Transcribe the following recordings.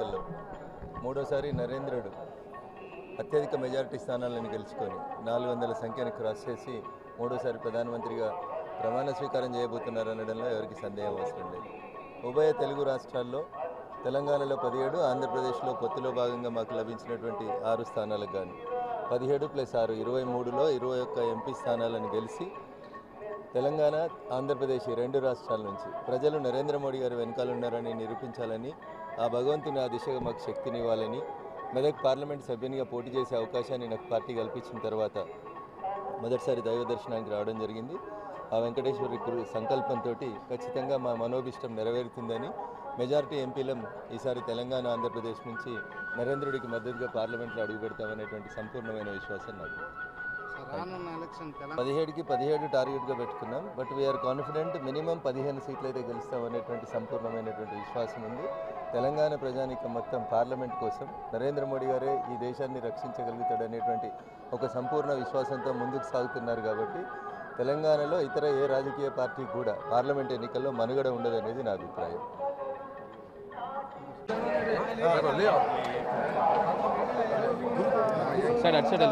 ఎన్నికల్లో మూడోసారి నరేంద్రుడు అత్యధిక మెజారిటీ స్థానాలను గెలుచుకొని నాలుగు వందల సంఖ్యను క్రాస్ చేసి మూడోసారి ప్రధానమంత్రిగా ప్రమాణ స్వీకారం చేయబోతున్నారనడంలో ఎవరికి సందేహం అవసరం లేదు. ఉభయ తెలుగు రాష్ట్రాల్లో తెలంగాణలో పదిహేడు ఆంధ్రప్రదేశ్లో పొత్తులో భాగంగా మాకు లభించినటువంటి ఆరు స్థానాలకు గాను పదిహేడు ప్లస్ ఆరు ఇరవై మూడులో ఇరవై ఒక్క ఎంపీ స్థానాలను గెలిచి తెలంగాణ ఆంధ్రప్రదేశ్ రెండు రాష్ట్రాల నుంచి ప్రజలు నరేంద్ర మోడీ గారు వెనకాలన్నారని నిరూపించాలని ఆ భగవంతుని ఆ దిశగా మాకు శక్తినివ్వాలని మెదక్ పార్లమెంట్ సభ్యునిగా పోటీ చేసే అవకాశాన్ని నాకు పార్టీ కల్పించిన తర్వాత మొదటిసారి దైవ దర్శనానికి రావడం జరిగింది. ఆ వెంకటేశ్వరి కృ సంకల్పంతో ఖచ్చితంగా మా మనోభిష్టం నెరవేరుతుందని మెజారిటీ ఎంపీలం ఈసారి తెలంగాణ ఆంధ్రప్రదేశ్ నుంచి నరేంద్రుడికి మద్దతుగా పార్లమెంట్లో అడుగు పెడతామనేటువంటి సంపూర్ణమైన విశ్వాసం నాకు. పదిహేడుకి పదిహేడు టార్గెట్గా పెట్టుకున్నాం. బట్ వీఆర్ కాన్ఫిడెంట్ మినిమం పదిహేను సీట్లు అయితే గెలుస్తాం అనేటువంటి సంపూర్ణమైనటువంటి విశ్వాసం ఉంది. తెలంగాణ ప్రజానీకం మొత్తం పార్లమెంట్ కోసం నరేంద్ర మోడీ గారే ఈ దేశాన్ని రక్షించగలుగుతాడు అనేటువంటి ఒక సంపూర్ణ విశ్వాసంతో ముందుకు సాగుతున్నారు కాబట్టి తెలంగాణలో ఇతర ఏ రాజకీయ పార్టీ కూడా పార్లమెంట్ ఎన్నికల్లో మనుగడ ఉండదనేది నా అభిప్రాయం. సైడ్ అటు సైడ్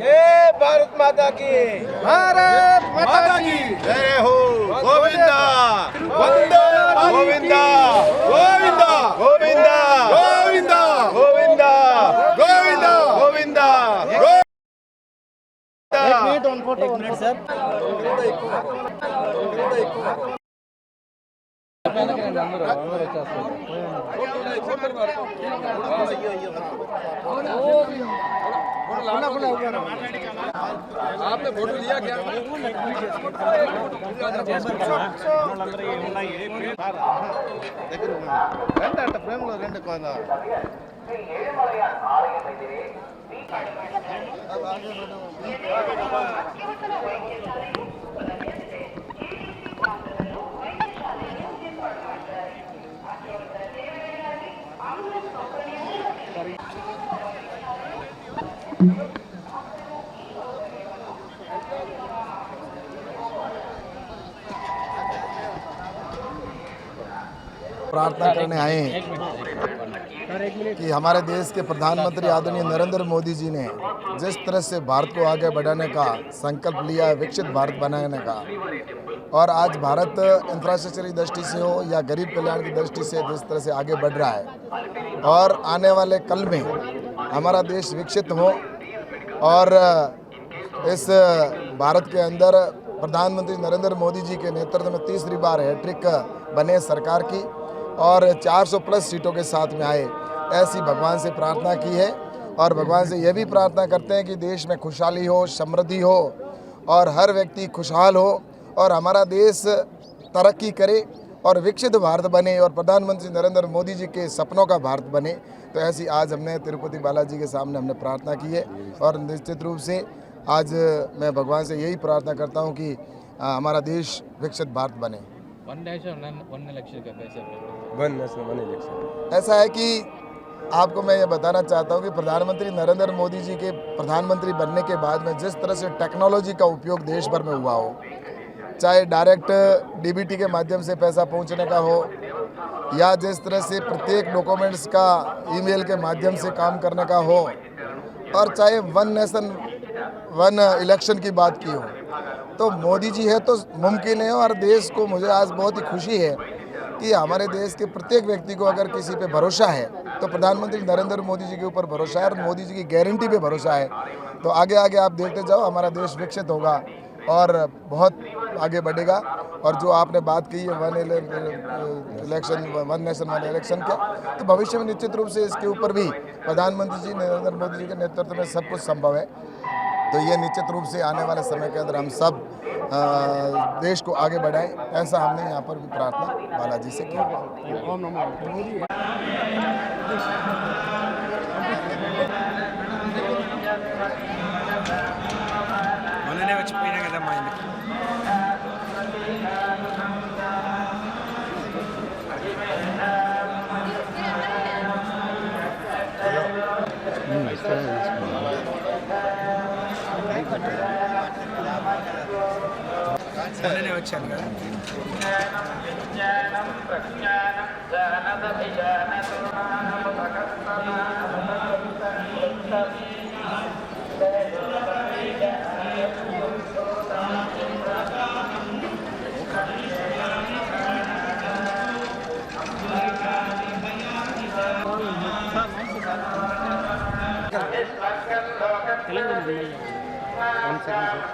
जय भारत माता की భారత్ माता की जय हो गोविंदा वंदे गोविंदा गोविंदा गोविंदा गोविंदा गोविंदा गोविंदा गोविंदा खुला खुला होगा ना आपने फोटो लिया क्या ரெண்டு அட்ட பிரேம்ல ரெண்டு குழந்தை ஆலயத்தை प्रार्थना करने आए हैं कि हमारे देश के प्रधानमंत्री आदरणीय नरेंद्र मोदी जी ने जिस तरह से भारत को आगे बढ़ाने का संकल्प लिया है, विकसित भारत बनाने का, और आज भारत इंफ्रास्ट्रक्चर की दृष्टि से हो या गरीब कल्याण की दृष्टि से जिस तरह से आगे बढ़ रहा है, और आने वाले कल में हमारा देश विकसित हो, और इस भारत के अंदर प्रधानमंत्री नरेंद्र मोदी जी के नेतृत्व में तीसरी बार हैट्रिक बने सरकार की और 400 प्लस सीटों के साथ में आए। ऐसी भगवान से प्रार्थना की है और भगवान से यह भी प्रार्थना करते हैं कि देश में खुशहाली हो, समृद्धि हो और हर व्यक्ति खुशहाल हो और हमारा देश तरक्की करे और विकसित भारत बने और प्रधानमंत्री नरेंद्र मोदी जी के सपनों का भारत बने। तो ऐसी आज हमने तिरुपति बालाजी के सामने हमने प्रार्थना की है और निश्चित रूप से आज मैं भगवान से यही प्रार्थना करता हूँ कि हमारा देश विकसित भारत बने। वन नेशन वन इलेक्शन का कैसे वन नेशनल वन इलेक्शन। ऐसा है कि आपको मैं ये बताना चाहता हूँ कि प्रधानमंत्री नरेंद्र मोदी जी के प्रधानमंत्री बनने के बाद में जिस तरह से टेक्नोलॉजी का उपयोग देश भर में हुआ हो, चाहे डायरेक्ट डीबीटी के माध्यम से पैसा पहुँचने का हो, या जिस तरह से प्रत्येक डॉक्यूमेंट्स का ईमेल के माध्यम से काम करने का हो, और चाहे वन नेशन, वन इलेक्शन की बात की हो तो मोदी जी है तो मुमकिन है और देश को मुझे आज बहुत ही खुशी है कि हमारे देश के प्रत्येक व्यक्ति को अगर किसी पे भरोसा है तो प्रधानमंत्री नरेंद्र मोदी जी के ऊपर भरोसा है और मोदी जी की गारंटी पे भरोसा है। तो आगे आगे आप देखते जाओ, हमारा देश विकसित होगा और बहुत आगे बढ़ेगा। और जो आपने बात की है one election, one nation, one election का तो भविष्य में निश्चित रूप से इसके ऊपर भी प्रधानमंत्री जी, नरेंद्र मोदी जी के नेतृत्व में सब कुछ संभव है। तो ये निश्चित रूप से आने वाले समय के अंदर हम सब देश को आगे बढ़ाए ऐसा हमने यहाँ पर भी प्रार्थना बालाजी से की। మొన్ననే వచ్చిపోయినా కదా మా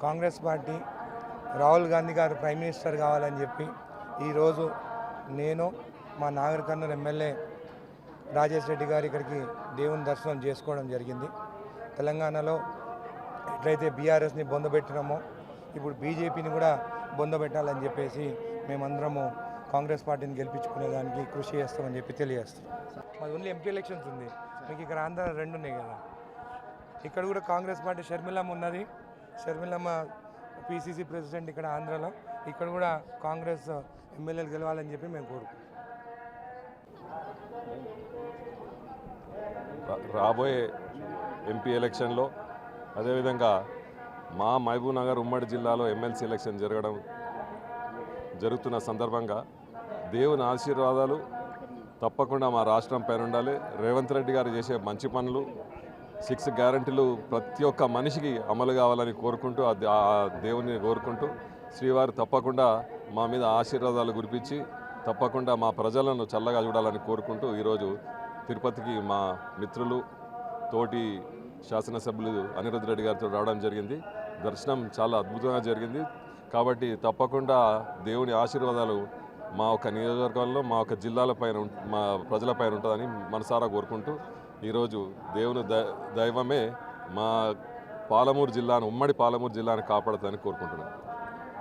Congress party Rahul Gandhi గారు ప్రైమ్ మినిస్టర్ కావాలని చెప్పి ఈరోజు నేను మా నాగరికర్నూలు ఎమ్మెల్యే రాజేష్ రెడ్డి గారు ఇక్కడికి దేవుని దర్శనం చేసుకోవడం జరిగింది. తెలంగాణలో ఎట్లయితే బీఆర్ఎస్ని బొందబెట్టినామో ఇప్పుడు బీజేపీని కూడా బొందబెట్టాలని చెప్పేసి మేమందరము కాంగ్రెస్ పార్టీని గెలిపించుకునేదానికి కృషి చేస్తామని చెప్పి తెలియజేస్తాం మాది ఓన్లీ ఎంపీ ఎలక్షన్స్ ఉంది. మీకు ఇక్కడ ఆంధ్ర రెండు ఉన్నాయి కదా. ఇక్కడ కూడా కాంగ్రెస్ పార్టీ షర్మిలమ్మ ఉన్నది. షర్మిలమ్మ పిసిసి ప్రెసిడెంట్ ఇక్కడ ఆంధ్రలో. ఇక్కడ కూడా కాంగ్రెస్ ఎమ్మెల్యేలు గెలవాలని చెప్పి మేము కోరుకుంటున్నాం. రా- రాబోయే ఎంపీ ఎలక్షన్లో అదేవిధంగా మా మహబూబ్ నగర్ ఉమ్మడి జిల్లాలో ఎమ్మెల్సీ ఎలక్షన్ జరగడం జరుగుతున్న సందర్భంగా దేవుని ఆశీర్వాదాలు తప్పకుండా మా రాష్ట్రం పైన ఉండాలి. రేవంత్ రెడ్డి గారు చేసే మంచి పనులు సిక్స్ గ్యారంటీలు ప్రతి ఒక్క మనిషికి అమలు కావాలని కోరుకుంటూ ఆ దేవుని కోరుకుంటూ శ్రీవారు తప్పకుండా మా మీద ఆశీర్వాదాలు కురిపించి తప్పకుండా మా ప్రజలను చల్లగా చూడాలని కోరుకుంటూ ఈరోజు తిరుపతికి మా మిత్రులు తోటి శాసనసభ్యులు అనిరుద్ రెడ్డి గారితో రావడం జరిగింది. దర్శనం చాలా అద్భుతంగా జరిగింది. కాబట్టి తప్పకుండా దేవుని ఆశీర్వాదాలు మా యొక్క నియోజకవర్గంలో మా యొక్క జిల్లాల పైన మా ప్రజల పైన ఉంటుందని మనసారా కోరుకుంటూ ఈరోజు దేవుని దైవమే మా పాలమూరు జిల్లాను ఉమ్మడి పాలమూరు జిల్లాను కాపాడుతుందని కోరుకుంటున్నాను